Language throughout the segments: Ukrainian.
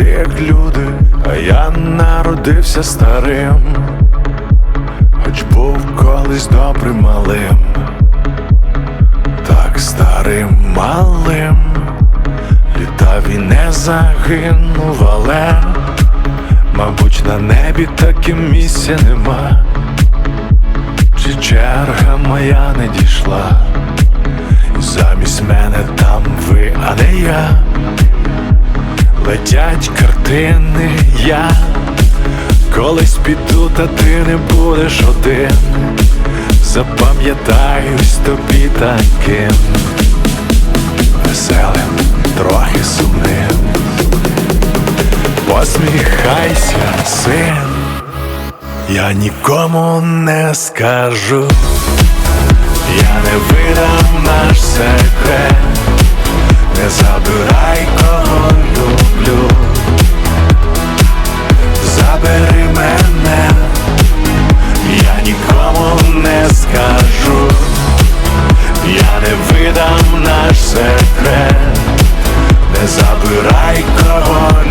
як люди, а я народився старим, хоч був колись добрим малим, так старим малим, літав і не загинув, але, мабуть, на небі таким місця нема. Чи черга моя не дійшла, і замість мене там ви, а не я. Летять картини, я колись піду, та ти не будеш один. Запам'ятаюсь тобі таким веселим, трохи сумним. Посміхайся, син, я нікому не скажу, я не видам наш секрет, не наш секрет, не забирай кого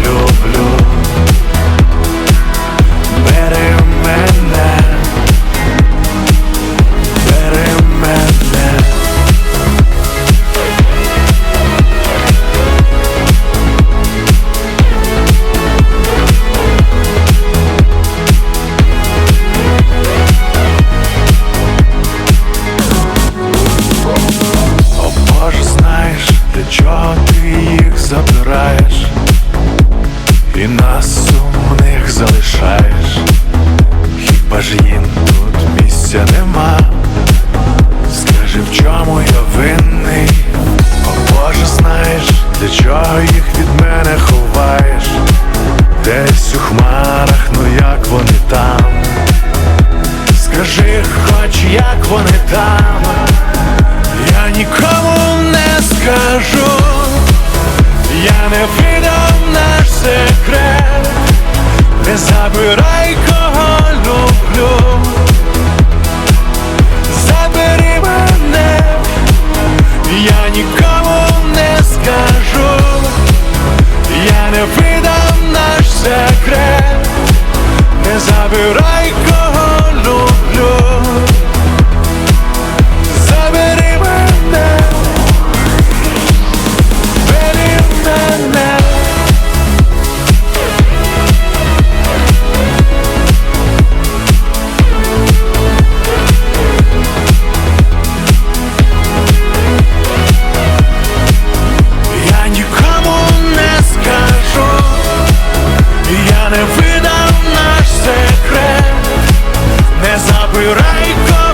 їх від мене ховаєш? Десь у хмарах, ну як вони там? Скажи, хоч як вони там, я нікому не скажу, я не видам наш секрет, не забирай кого Right. видав наш секрет, не забирай.